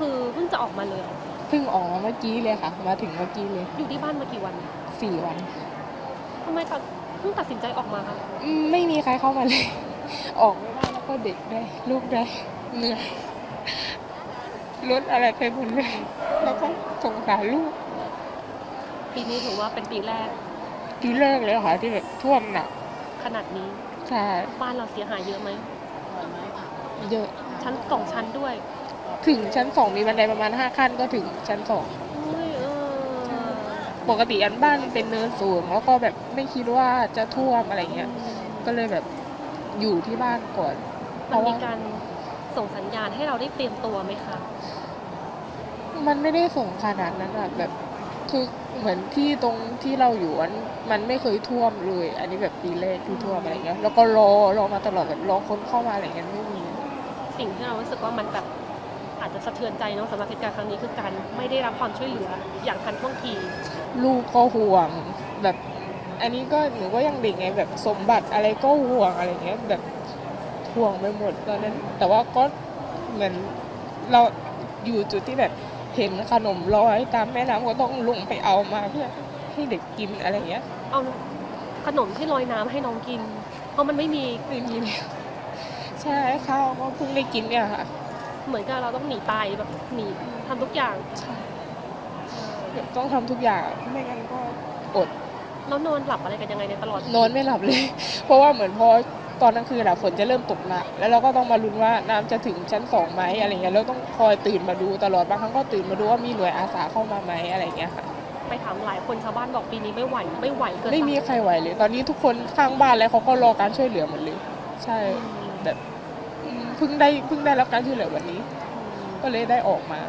คือเพิ่งจะออกมาเลยเพิ่งออกมาเมื่อกี้เลยค่ะ มาถึงเมื่อกี้เลยอยู่ที่บ้านมากี่วันสี่วันทำไมตัดเพิ่งตัดสินใจออกมาคะอืมไม่มีใครเข้ามาเลย ออกไม่ได้แล้วก็เด็กได้วยลูกได้วยเหนื่อยรถอะไรไปหมดเลยแล้วก็สงสารลูกปีนี้ถือว่าเป็นปีแรกทีแรกเลยค่ะที่แบบท่วมหนักขนาดนี้ ใช่บ้านเราเสียหายเยอะไหม เยอะชั้นสองชั้นด้วย ถึงชั้นสองมีบันไดประมาณห้าขั้นก็ถึงชั้นสองอุ้ยเออปกติอันบ้านเป็นเนินสูงแล้วก็แบบไม่คิดว่าจะท่วมอะไรเงี้ยก็เลยแบบอยู่ที่บ้านก่อนเพมันราะมีว่าการส่งสัญญาณให้เราได้เตรียมตัวไหมคะมันไม่ได้ส่งขนาดนั้นอะแบบคือเหมือนที่ตรงที่เราอยู่อันมันไม่เคยท่วมเลย อันนี้แบบปีแรกที่ท่วมอะไรเงี้ยแล้วก็รอรอมาตลอดแบบรอคนเข้ามาอะไรเงี้ยไม่มี สิ่งที่เรารู้สึกว่ามันแบบ อาจจะสะเทือนใจเนาะสำหรับเหตุการณ์ครั้งนี้คือการไม่ได้รับความช่วยเหลืออย่างทันท่วงที ลูกก็ห่วงแบบ อันนี้ก็หนูก็ยังเด็กไงแบบสมบัติอะไรก็ห่วงอะไรเงี้ยแบบห่วงไปหมดตอนนั้น แต่ว่าก็เหมือนเราอยู่จุดที่แบบเห็นขนมลอยตามแม่น้ำก็ต้องลงไปเอามาเพื่อให้เด็กกินอะไรเงี้ย เอาขนมที่ลอยน้ำให้น้องกิน เพราะมันไม่มี ไม่มีแล้วใช่ข้าวก็เพิ่งได้กินเนี่ยค่ะ เหมือนกับเราต้องหนีตายแบบหนีทำทุกอย่างแบบต้องทำทุกอย่างไม่งั้นก็อด แล้วนอนหลับอะไรกันยังไงในตลอดนอนไม่หลับเลย เพราะว่าเหมือนพอตอนกลางคืนอะฝนจะเริ่มตกหนักแล้วเราก็ต้องมาลุ้นว่าน้ำจะถึงชั้นสองไหมอะไรเงี้ยแล้วต้องคอยตื่นมาดูตลอดบางครั้งก็ตื่นมาดูว่ามีหน่วยอาสาเข้ามาไหมอะไรเงี้ยค่ะ ไปถามหลายคนชาวบ้านบอกปีนี้ไม่ไหวไม่ไหวเกินไม่มีปใครไหวเลย ตอนนี้ทุกคนข้างบ้านแล้วเขาก็รอการช่วยเหลือหมดเลย ใช่ อืมแบบ อืมเพิ่งได้เพิ่งได้รับการช่วยเหลือวันนี้ ก็เลยได้ออกมา